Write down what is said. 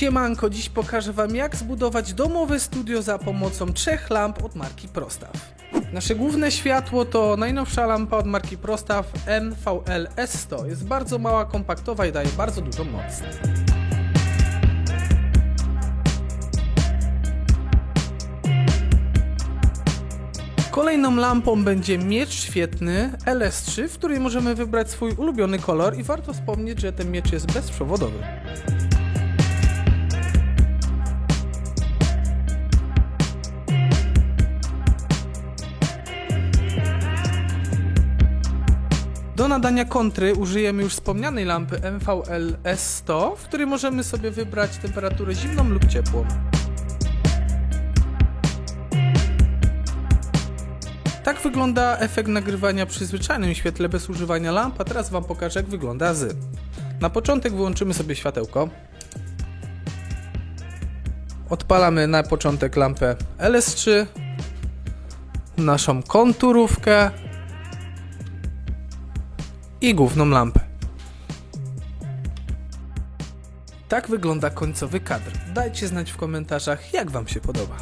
Siemanko, dziś pokażę Wam jak zbudować domowe studio za pomocą trzech lamp od marki Prostaw. Nasze główne światło to najnowsza lampa od marki Prostaw NVL S100. Jest bardzo mała, kompaktowa i daje bardzo dużą moc. Kolejną lampą będzie miecz świetny LS3, w której możemy wybrać swój ulubiony kolor i warto wspomnieć, że ten miecz jest bezprzewodowy. Do nadania kontry użyjemy już wspomnianej lampy MVL S100, w której możemy sobie wybrać temperaturę zimną lub ciepłą. Tak wygląda efekt nagrywania przy zwyczajnym świetle bez używania lamp, a teraz Wam pokażę jak wygląda z. Na początek wyłączymy sobie światełko. Odpalamy na początek lampę LS3, naszą konturówkę i główną lampę. Tak wygląda końcowy kadr. Dajcie znać w komentarzach jak Wam się podoba.